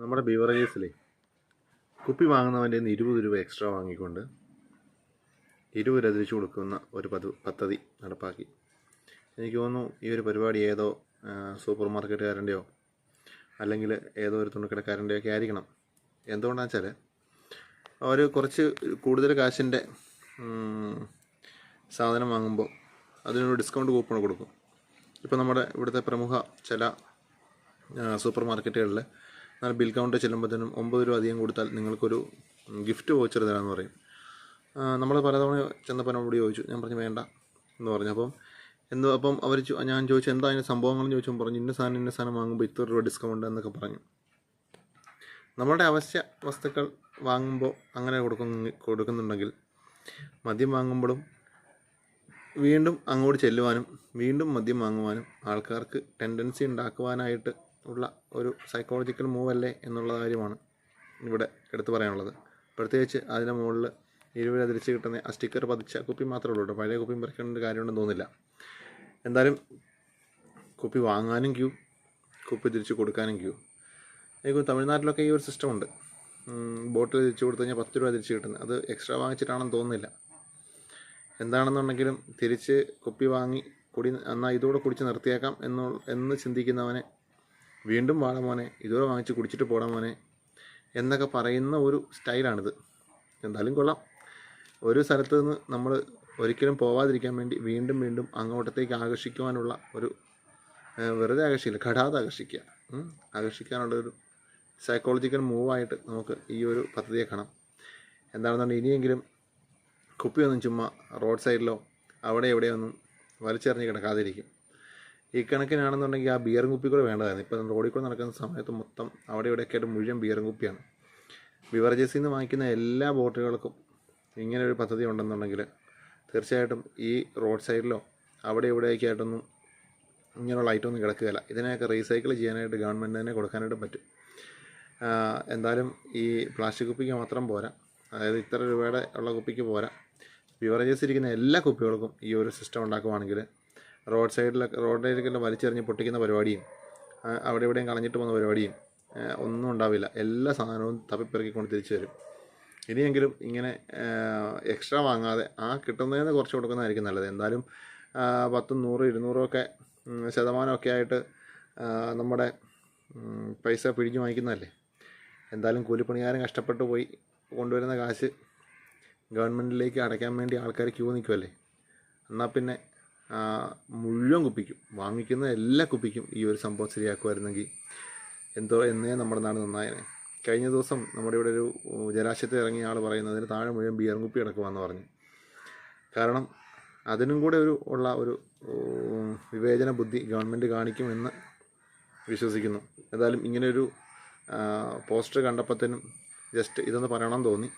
നമ്മുടെ ബീവറേജസിലെ കുപ്പി വാങ്ങുന്നവന്റെ നിന്ന് ഇരുപത് രൂപ എക്സ്ട്രാ വാങ്ങിക്കൊണ്ട് ഇരുപത് രൂപ തിരിച്ചു കൊടുക്കുന്ന ഒരു പദ്ധതി നടപ്പാക്കി. എനിക്ക് തോന്നുന്നു ഈ ഒരു പരിപാടി ഏതോ സൂപ്പർ മാർക്കറ്റുകാരന്റെയോ അല്ലെങ്കിൽ ഏതോ ഒരു തുണിക്കടക്കാരന്റെയോ ഒക്കെ ആയിരിക്കണം. എന്തുകൊണ്ടാണെന്ന് വെച്ചാൽ അവർ കുറച്ച് കൂടുതൽ കാശിന്റെ സാധനം വാങ്ങുമ്പോൾ അതിനൊരു ഡിസ്കൗണ്ട് കൂപ്പൺ കൊടുക്കും. ഇപ്പോൾ നമ്മുടെ ഇവിടുത്തെ പ്രമുഖ ചില സൂപ്പർ മാർക്കറ്റുകളിൽ എന്നാൽ ബിൽ കൗണ്ടർ ചെല്ലുമ്പോഴത്തേനും ഒമ്പത് രൂപ അധികം കൊടുത്താൽ നിങ്ങൾക്കൊരു ഗിഫ്റ്റ് വോച്ചർ തരാമെന്ന് പറയും. നമ്മൾ പലതവണ ചെന്നപ്പോൾ എന്നോട് ചോദിച്ചു. ഞാൻ പറഞ്ഞു വേണ്ട എന്ന് പറഞ്ഞു. അപ്പം എന്ന് അപ്പം അവർ ഞാൻ ചോദിച്ചു എന്താ അതിന്റെ സംഭവങ്ങളെന്ന്? ചോദിച്ചപ്പോൾ പറഞ്ഞു ഇന്ന സാധനം ഇന്ന സാധനം വാങ്ങുമ്പോൾ ഇത്ര രൂപ ഡിസ്കൗണ്ട് എന്നൊക്കെ പറഞ്ഞു. നമ്മളുടെ അവശ്യ വസ്തുക്കൾ വാങ്ങുമ്പോൾ അങ്ങനെ കൊടുക്കുന്ന കൊടുക്കുന്നുണ്ടെങ്കിൽ മദ്യം വാങ്ങുമ്പോഴും വീണ്ടും അങ്ങോട്ട് ചെല്ലുവാനും വീണ്ടും മദ്യം വാങ്ങുവാനും ആൾക്കാർക്ക് ടെൻഡൻസി ഉണ്ടാക്കുവാനായിട്ട് ഉള്ള ഒരു സൈക്കോളജിക്കൽ മൂവല്ലേ എന്നുള്ള കാര്യമാണ് ഇവിടെ എടുത്തു പറയാനുള്ളത്. പ്രത്യേകിച്ച് അതിന്റെ മുകളിൽ ഇരുവരെ തിരിച്ച് കിട്ടുന്ന ആ സ്റ്റിക്കർ പതിച്ച കുപ്പി മാത്രമേ ഉള്ളൂ കേട്ടോ. പഴയ കുപ്പി പറിക്കേണ്ട കാര്യമുണ്ടെന്ന് തോന്നില്ല എന്തായാലും കുപ്പി വാങ്ങാനും ക്യൂ കുപ്പി തിരിച്ച് കൊടുക്കാനും ക്യൂ എനിക്ക് തമിഴ്നാട്ടിലൊക്കെ ഈ ഒരു സിസ്റ്റം ഉണ്ട്. ബോട്ടിൽ തിരിച്ച് കൊടുത്തു കഴിഞ്ഞാൽ പത്ത് രൂപ തിരിച്ച് കിട്ടുന്നത്. അത് എക്സ്ട്രാ വാങ്ങിച്ചിട്ടാണെന്ന് തോന്നുന്നില്ല. എന്താണെന്നുണ്ടെങ്കിലും തിരിച്ച് കുപ്പി വാങ്ങി കുടി എന്നാൽ ഇതോടെ കുടിച്ച് നിർത്തിയേക്കാം എന്നു എന്ന് ചിന്തിക്കുന്നവനെ വീണ്ടും വാടാ മോനെ ഇതുവരെ വാങ്ങിച്ച് കുടിച്ചിട്ട് പോടാ മോനെ എന്നൊക്കെ പറയുന്ന ഒരു സ്റ്റൈലാണിത്. എന്തായാലും കൊള്ളാം. ഒരു സ്ഥലത്ത് നിന്ന് നമ്മൾ ഒരിക്കലും പോവാതിരിക്കാൻ വേണ്ടി വീണ്ടും വീണ്ടും അങ്ങോട്ടത്തേക്ക് ആകർഷിക്കുവാനുള്ള ഒരു വെറുതെ ആകർഷിക്കില്ല ഘടാതെ ആകർഷിക്കുക. ആകർഷിക്കാനുള്ള ഒരു സൈക്കോളജിക്കൽ മൂവായിട്ട് നമുക്ക് ഈ ഒരു പദ്ധതിയെ കാണാം. എന്താണെന്നുണ്ടെങ്കിൽ ഇനിയെങ്കിലും കുപ്പിയൊന്നും ചുമ്മാ റോഡ് സൈഡിലോ അവിടെ എവിടെയൊന്നും വലിച്ചെറിഞ്ഞ് കിടക്കാതിരിക്കും. ഈ കണക്കിനാണെന്നുണ്ടെങ്കിൽ ആ ബിയറും കുപ്പി കൂടെ വേണ്ടതായിരുന്നു. ഇപ്പം റോഡിൽ കൂടെ നടക്കുന്ന സമയത്ത് മൊത്തം അവിടെ ഇവിടെയൊക്കെ ആയിട്ട് മുഴുവൻ ബിയറും കുപ്പിയാണ് ബിവറേജസിൽ നിന്ന് വാങ്ങിക്കുന്ന എല്ലാ ബോട്ടുകൾക്കും ഇങ്ങനെ ഒരു പദ്ധതി ഉണ്ടെന്നുണ്ടെങ്കിൽ തീർച്ചയായിട്ടും ഈ റോഡ് സൈഡിലോ അവിടെ ഇവിടെയൊക്കെ ആയിട്ടൊന്നും ഇങ്ങനെയുള്ള ഐറ്റമൊന്നും കിടക്കുകയില്ല. ഇതിനെയൊക്കെ റീസൈക്കിൾ ചെയ്യാനായിട്ട് ഗവൺമെന്റ് തന്നെ കൊടുക്കാനായിട്ട് പറ്റും. എന്തായാലും ഈ പ്ലാസ്റ്റിക് കുപ്പിക്ക് മാത്രം പോരാ. അതായത് ഇത്ര രൂപയുടെ ഉള്ള കുപ്പിക്ക് പോരാ. ബിവറേജസ് ഇരിക്കുന്ന എല്ലാ കുപ്പികൾക്കും ഈ ഒരു സിസ്റ്റം ഉണ്ടാക്കുവാണെങ്കിൽ റോഡ് സൈഡിലൊക്കെ റോഡിലേക്കെല്ലാം വലിച്ചെറിഞ്ഞ് പൊട്ടിക്കുന്ന പരിപാടിയും അവിടെ ഇവിടെയും കളഞ്ഞിട്ട് പോകുന്ന പരിപാടിയും ഒന്നും ഉണ്ടാവില്ല. എല്ലാ സാധനവും തപ്പിപ്പിറക്കിക്കൊണ്ട് തിരിച്ചു വരും ഇനിയെങ്കിലും ഇങ്ങനെ എക്സ്ട്രാ വാങ്ങാതെ ആ കിട്ടുന്നതിന് കുറച്ച് കൊടുക്കുന്നതായിരിക്കും നല്ലത്. എന്തായാലും പത്തും നൂറും ഇരുന്നൂറും ഒക്കെ ശതമാനമൊക്കെ ആയിട്ട് നമ്മുടെ പൈസ പിഴിഞ്ഞു വാങ്ങിക്കുന്നതല്ലേ? എന്തായാലും കൂലിപ്പണിക്കാരൻ കഷ്ടപ്പെട്ട് പോയി കൊണ്ടുവരുന്ന കാശ് ഗവൺമെന്റിലേക്ക് അടയ്ക്കാൻ വേണ്ടി ആൾക്കാർ ക്യൂ നിൽക്കുമല്ലേ എന്നാൽ പിന്നെ മുഴുവൻ കുപ്പിക്കും. വാങ്ങിക്കുന്ന എല്ലാ കുപ്പിക്കും ഈ ഒരു സംഭവം ശരിയാക്കുമായിരുന്നെങ്കിൽ എന്തോ എന്നേ നമ്മുടെ നാട് നന്നായേനെ. കഴിഞ്ഞ ദിവസം നമ്മുടെ ഇവിടെ ഒരു ജലാശയത്തിൽ ഇറങ്ങിയ ആൾ പറയുന്നതിന് താഴെ മുഴുവൻ ബിയർ കുപ്പി കിടക്കുവാന്ന് പറഞ്ഞു. കാരണം അതിനും കൂടെ ഒരു ഉള്ള ഒരു വിവേചന ബുദ്ധി ഗവൺമെന്റ് കാണിക്കുമെന്ന് വിശ്വസിക്കുന്നു. എന്തായാലും ഇങ്ങനെയൊരു പോസ്റ്റർ കണ്ടപ്പോഴത്തേനും ജസ്റ്റ് ഇതൊന്ന് പറയണമെന്ന് തോന്നി.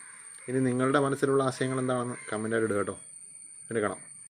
ഇനി നിങ്ങളുടെ മനസ്സിലുള്ള ആശയങ്ങൾ എന്താണെന്ന് കമന്റായിട്ട് ഇടുക കേട്ടോ. പിന്നെ കാണാം.